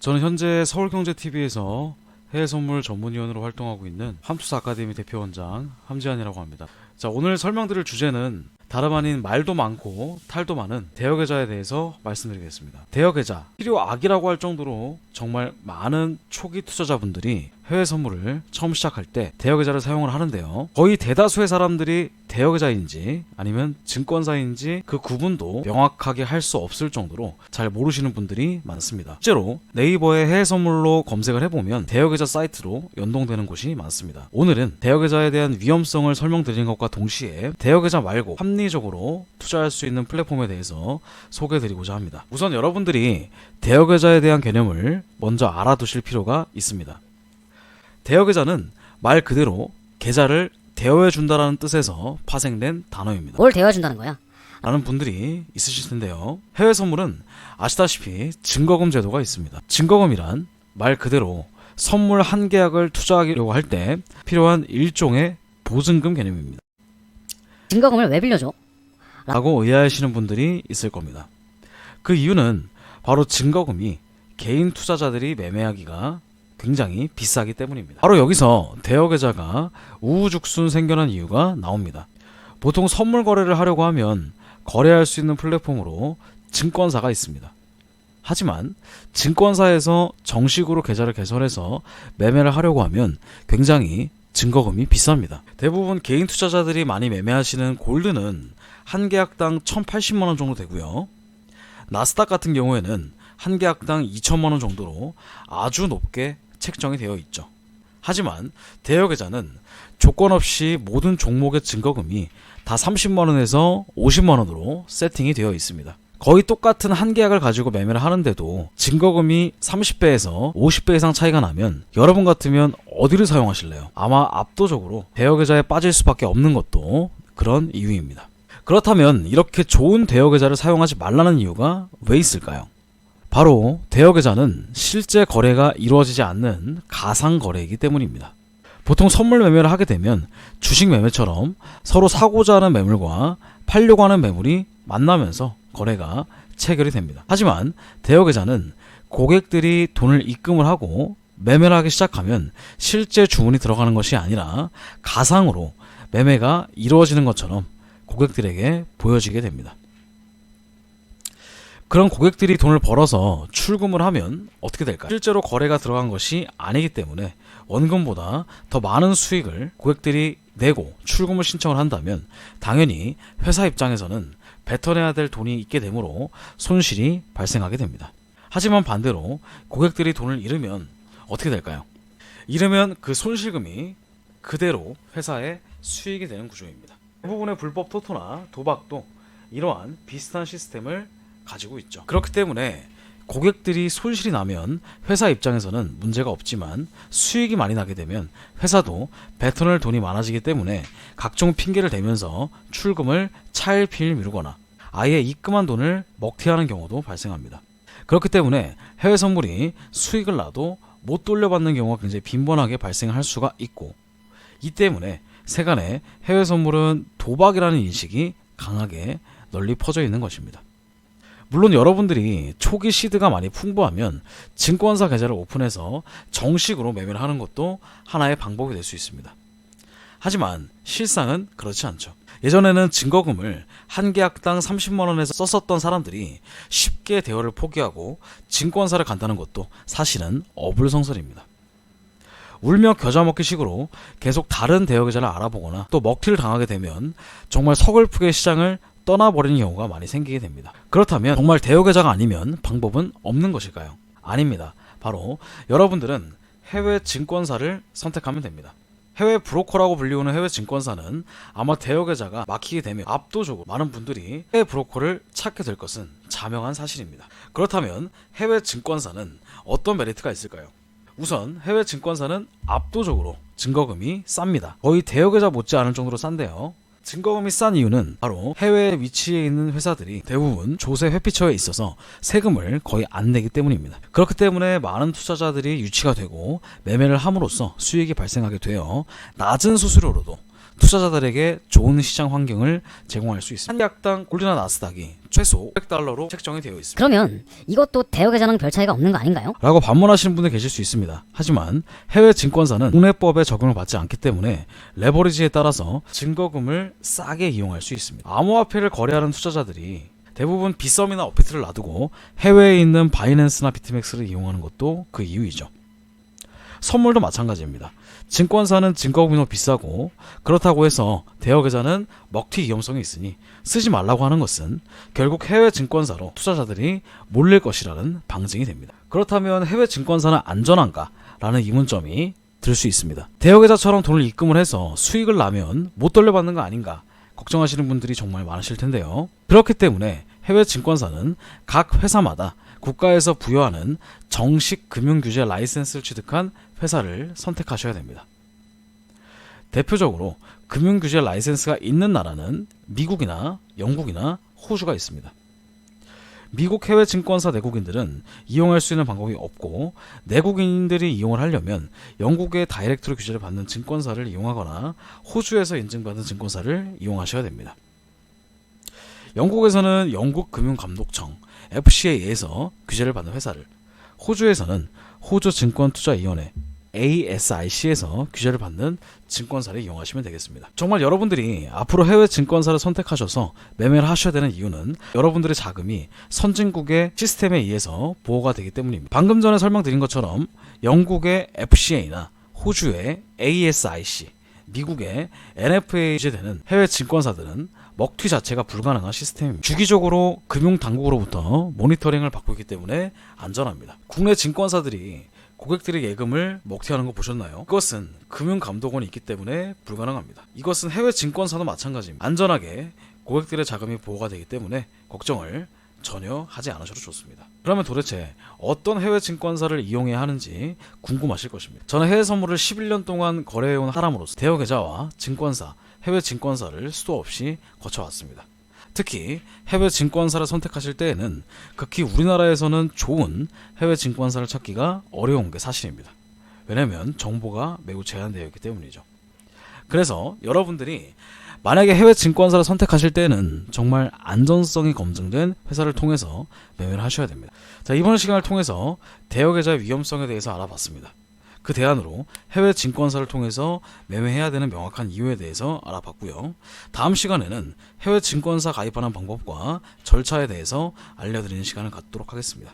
저는 현재 서울경제TV에서 해외 선물 전문위원으로 활동하고 있는 함투사 아카데미 대표원장 함지한이라고 합니다. 자, 오늘 설명드릴 주제는 다름 아닌 말도 많고 탈도 많은 대여계좌에 대해서 말씀드리겠습니다. 대여계좌, 필요악이라고 할 정도로 정말 많은 초기 투자자분들이 해외 선물을 처음 시작할 때 대여계좌를 사용을 하는데요. 거의 대다수의 사람들이 대여계좌인지 아니면 증권사인지 그 구분도 명확하게 할 수 없을 정도로 잘 모르시는 분들이 많습니다. 실제로 네이버에 해외 선물로 검색을 해보면 대여계좌 사이트로 연동되는 곳이 많습니다. 오늘은 대여계좌에 대한 위험성을 설명드리는 것과 동시에 대여계좌 말고 합리적으로 투자할 수 있는 플랫폼에 대해서 소개해드리고자 합니다. 우선 여러분들이 대여계좌에 대한 개념을 먼저 알아두실 필요가 있습니다. 대여계좌는 말 그대로 계좌를 대여해 준다라는 뜻에서 파생된 단어입니다. 뭘 대여해 준다는 거야? 라는 분들이 있으실 텐데요. 해외 선물은 아시다시피 증거금 제도가 있습니다. 증거금이란 말 그대로 선물 한 계약을 투자하려고 할 때 필요한 일종의 보증금 개념입니다. 증거금을 왜 빌려줘? 라고 의아하시는 분들이 있을 겁니다. 그 이유는 바로 증거금이 개인 투자자들이 매매하기가 굉장히 비싸기 때문입니다. 바로 여기서 대여계좌가 우후죽순 생겨난 이유가 나옵니다. 보통 선물 거래를 하려고 하면 거래할 수 있는 플랫폼으로 증권사가 있습니다. 하지만 증권사에서 정식으로 계좌를 개설해서 매매를 하려고 하면 굉장히 증거금이 비쌉니다. 대부분 개인 투자자들이 많이 매매하시는 골드는 한 계약당 1,080만 원 정도 되고요. 나스닥 같은 경우에는 한 계약당 2천만 원 정도로 아주 높게 책정이 되어 있죠. 하지만 대여 계좌는 조건 없이 모든 종목의 증거금이 다 30만 원에서 50만 원으로 세팅이 되어 있습니다. 거의 똑같은 한 계약을 가지고 매매를 하는데도 증거금이 30배에서 50배 이상 차이가 나면 여러분 같으면 어디를 사용하실래요? 아마 압도적으로 대여 계좌에 빠질 수밖에 없는 것도 그런 이유입니다. 그렇다면 이렇게 좋은 대여 계좌를 사용하지 말라는 이유가 왜 있을까요? 바로 대여 계좌는 실제 거래가 이루어지지 않는 가상 거래이기 때문입니다. 보통 선물 매매를 하게 되면 주식 매매처럼 서로 사고자 하는 매물과 팔려고 하는 매물이 만나면서 거래가 체결이 됩니다. 하지만 대여 계좌는 고객들이 돈을 입금을 하고 매매를 하기 시작하면 실제 주문이 들어가는 것이 아니라 가상으로 매매가 이루어지는 것처럼 고객들에게 보여지게 됩니다. 그런 고객들이 돈을 벌어서 출금을 하면 어떻게 될까요? 실제로 거래가 들어간 것이 아니기 때문에 원금보다 더 많은 수익을 고객들이 내고 출금을 신청을 한다면 당연히 회사 입장에서는 뱉어내야 될 돈이 있게 되므로 손실이 발생하게 됩니다. 하지만 반대로 고객들이 돈을 잃으면 어떻게 될까요? 잃으면 그 손실금이 그대로 회사의 수익이 되는 구조입니다. 대부분의 불법 토토나 도박도 이러한 비슷한 시스템을 가지고 있죠. 그렇기 때문에 고객들이 손실이 나면 회사 입장에서는 문제가 없지만 수익이 많이 나게 되면 회사도 뱉어낼 돈이 많아지기 때문에 각종 핑계를 대면서 출금을 차일피일 미루거나 아예 입금한 돈을 먹튀하는 경우도 발생합니다. 그렇기 때문에 해외 선물이 수익을 나도 못 돌려받는 경우가 굉장히 빈번하게 발생할 수가 있고 이 때문에 세간에 해외 선물은 도박이라는 인식이 강하게 널리 퍼져 있는 것입니다. 물론 여러분들이 초기 시드가 많이 풍부하면 증권사 계좌를 오픈해서 정식으로 매매를 하는 것도 하나의 방법이 될 수 있습니다. 하지만 실상은 그렇지 않죠. 예전에는 증거금을 한 계약당 30만 원에서 썼었던 사람들이 쉽게 대여를 포기하고 증권사를 간다는 것도 사실은 어불성설입니다. 울며 겨자 먹기 식으로 계속 다른 대여 계좌를 알아보거나 또 먹튀를 당하게 되면 정말 서글프게 시장을 떠나버리는 경우가 많이 생기게 됩니다. 그렇다면 정말 대여 계좌가 아니면 방법은 없는 것일까요? 아닙니다. 바로 여러분들은 해외 증권사를 선택하면 됩니다. 해외 브로커라고 불리우는 해외 증권사는 아마 대여 계좌가 막히게 되면 압도적으로 많은 분들이 해외 브로커를 찾게 될 것은 자명한 사실입니다. 그렇다면 해외 증권사는 어떤 메리트가 있을까요? 우선 해외 증권사는 압도적으로 증거금이 쌉니다. 거의 대여 계좌 못지않을 정도로 싼데요. 증거금이 싼 이유는 바로 해외에 위치해 있는 회사들이 대부분 조세 회피처에 있어서 세금을 거의 안 내기 때문입니다. 그렇기 때문에 많은 투자자들이 유치가 되고 매매를 함으로써 수익이 발생하게 되어 낮은 수수료로도 투자자들에게 좋은 시장 환경을 제공할 수 있습니다. 한 약당 골드나 나스닥이 최소 500달러로 책정이 되어 있습니다. 그러면 이것도 대여 계좌랑 별 차이가 없는 거 아닌가요? 라고 반문하시는 분들 계실 수 있습니다. 하지만 해외 증권사는 국내법에 적용을 받지 않기 때문에 레버리지에 따라서 증거금을 싸게 이용할 수 있습니다. 암호화폐를 거래하는 투자자들이 대부분 빗썸이나 업비트를 놔두고 해외에 있는 바이낸스나 비트맥스를 이용하는 것도 그 이유이죠. 선물도 마찬가지입니다. 증권사는 증거금이 비싸고 그렇다고 해서 대여 계좌는 먹튀 위험성이 있으니 쓰지 말라고 하는 것은 결국 해외 증권사로 투자자들이 몰릴 것이라는 방증이 됩니다. 그렇다면 해외 증권사는 안전한가? 라는 의문점이 들 수 있습니다. 대여 계좌처럼 돈을 입금을 해서 수익을 나면 못 돌려받는 거 아닌가? 걱정하시는 분들이 정말 많으실 텐데요. 그렇기 때문에 해외 증권사는 각 회사마다 국가에서 부여하는 정식 금융규제 라이센스를 취득한 회사를 선택하셔야 됩니다. 대표적으로 금융규제 라이센스가 있는 나라는 미국이나 영국이나 호주가 있습니다. 미국 해외 증권사 내국인들은 이용할 수 있는 방법이 없고 내국인들이 이용을 하려면 영국의 다이렉트로 규제를 받는 증권사를 이용하거나 호주에서 인증받은 증권사를 이용하셔야 됩니다. 영국에서는 영국 금융감독청 FCA에서 규제를 받는 회사를 호주에서는 호주 증권투자위원회 ASIC에서 규제를 받는 증권사를 이용하시면 되겠습니다. 정말 여러분들이 앞으로 해외 증권사를 선택하셔서 매매를 하셔야 되는 이유는 여러분들의 자금이 선진국의 시스템에 의해서 보호가 되기 때문입니다. 방금 전에 설명드린 것처럼 영국의 FCA나 호주의 ASIC, 미국의 NFA 규제되는 해외 증권사들은 먹튀 자체가 불가능한 시스템입니다. 주기적으로 금융 당국으로부터 모니터링을 받고 있기 때문에 안전합니다. 국내 증권사들이 고객들의 예금을 먹튀하는 거 보셨나요? 이것은 금융감독원이 있기 때문에 불가능합니다. 이것은 해외 증권사도 마찬가지입니다. 안전하게 고객들의 자금이 보호가 되기 때문에 걱정을 전혀 하지 않으셔도 좋습니다. 그러면 도대체 어떤 해외 증권사를 이용해야 하는지 궁금하실 것입니다. 저는 해외 선물을 11년 동안 거래해온 사람으로서 대여 계좌와 증권사, 해외 증권사를 수도 없이 거쳐왔습니다. 특히 해외 증권사를 선택하실 때에는 극히 우리나라에서는 좋은 해외 증권사를 찾기가 어려운 게 사실입니다. 왜냐하면 정보가 매우 제한되어 있기 때문이죠. 그래서 여러분들이 만약에 해외 증권사를 선택하실 때는 정말 안전성이 검증된 회사를 통해서 매매를 하셔야 됩니다. 자, 이번 시간을 통해서 대여 계좌의 위험성에 대해서 알아봤습니다. 그 대안으로 해외 증권사를 통해서 매매해야 되는 명확한 이유에 대해서 알아봤고요. 다음 시간에는 해외 증권사 가입하는 방법과 절차에 대해서 알려드리는 시간을 갖도록 하겠습니다.